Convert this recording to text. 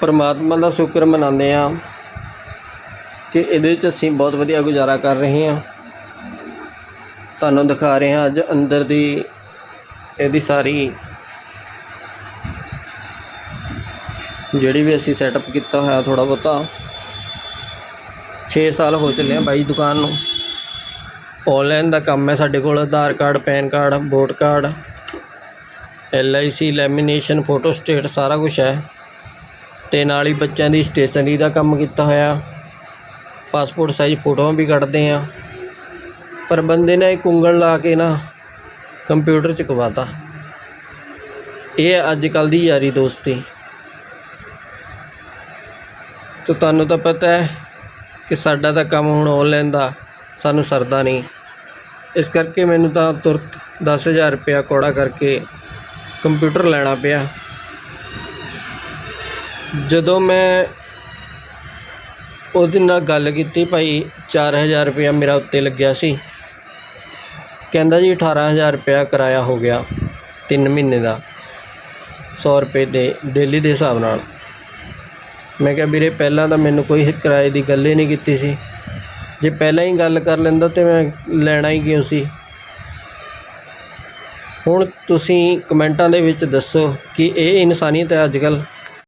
ਪਰਮਾਤਮਾ ਦਾ ਸ਼ੁਕਰ ਮਨਾਉਂਦੇ ਹਾਂ ਕਿ ਇਹਦੇ 'ਚ ਅਸੀਂ ਬਹੁਤ ਵਧੀਆ ਗੁਜ਼ਾਰਾ ਕਰ ਰਹੇ ਹਾਂ। ਤੁਹਾਨੂੰ ਦਿਖਾ ਰਹੇ ਹਾਂ ਅੱਜ ਅੰਦਰ ਦੀ ਇਹਦੀ ਸਾਰੀ। ਜਿਹੜੀ ਵੀ ਅਸੀਂ ਸੈਟਅਪ ਕੀਤਾ ਹੋਇਆ ਥੋੜਾ ਬਹੁਤਾ। 6 ਸਾਲ ਹੋ ਚੱਲੇ ਆ ਬਾਈ ਦੁਕਾਨ ਨੂੰ। ਆਨਲਾਈਨ ਦਾ ਕੰਮ ਹੈ ਸਾਡੇ ਕੋਲ, Aadhaar card, PAN card vote card L I C lamination photostat ਸਾਰਾ ਕੁਝ ਹੈ। ਅਤੇ ਨਾਲ ਹੀ ਬੱਚਿਆਂ ਦੀ ਸਟੇਸ਼ਨਰੀ ਦਾ ਕੰਮ ਕੀਤਾ ਹੋਇਆ। ਪਾਸਪੋਰਟ ਸਾਈਜ਼ ਫੋਟੋਆਂ ਵੀ ਕੱਢਦੇ ਹਾਂ। ਪਰ ਬੰਦੇ ਨੇ ਇੱਕ ਉਂਗਲ ਲਾ ਕੇ ਨਾ ਕੰਪਿਊਟਰ 'ਚ ਕਵਾਤਾ। ਇਹ ਅੱਜ ਕੱਲ੍ਹ ਦੀ ਯਾਰੀ ਦੋਸਤੀ। ਤੇ ਤੁਹਾਨੂੰ ਤਾਂ ਪਤਾ ਹੈ ਕਿ ਸਾਡਾ ਤਾਂ ਕੰਮ ਹੁਣ ਆਨਲਾਈਨ ਦਾ, ਸਾਨੂੰ ਸਰਦਾ ਨਹੀਂ। ਇਸ ਕਰਕੇ ਮੈਨੂੰ ਤਾਂ ਤੁਰਤ 10000 ਰੁਪਇਆ ਕੋੜਾ ਕਰਕੇ ਕੰਪਿਊਟਰ ਲੈਣਾ ਪਿਆ। ਜਦੋਂ ਮੈਂ ਉਹਦੇ ਨਾਲ ਗੱਲ ਕੀਤੀ ਭਾਈ ਚਾਰ ਹਜ਼ਾਰ ਰੁਪਇਆ ਮੇਰਾ ਉੱਤੇ ਲੱਗਿਆ ਸੀ। ਕਹਿੰਦਾ ਜੀ 18000 ਰੁਪਇਆ ਕਿਰਾਇਆ ਹੋ ਗਿਆ ਤਿੰਨ ਮਹੀਨੇ ਦਾ ਸੌ ਰੁਪਏ ਦੇ ਡੇਲੀ ਦੇ ਹਿਸਾਬ ਨਾਲ। ਮੈਂ ਕਿਹਾ ਵੀਰੇ ਪਹਿਲਾਂ ਤਾਂ ਮੈਨੂੰ ਕੋਈ ਕਿਰਾਏ ਦੀ ਗੱਲ ਹੀ ਨਹੀਂ ਕੀਤੀ ਸੀ। ਜੇ ਪਹਿਲਾਂ ਹੀ ਗੱਲ ਕਰ ਲੈਂਦਾ ਤਾਂ ਮੈਂ ਲੈਣਾ ਹੀ ਕਿਉਂ ਸੀ? ਹੁਣ ਤੁਸੀਂ ਕਮੈਂਟਾਂ ਦੇ ਵਿੱਚ ਦੱਸੋ ਕਿ ਇਹ ਇਨਸਾਨੀਅਤ ਹੈ ਅੱਜ ਕੱਲ੍ਹ?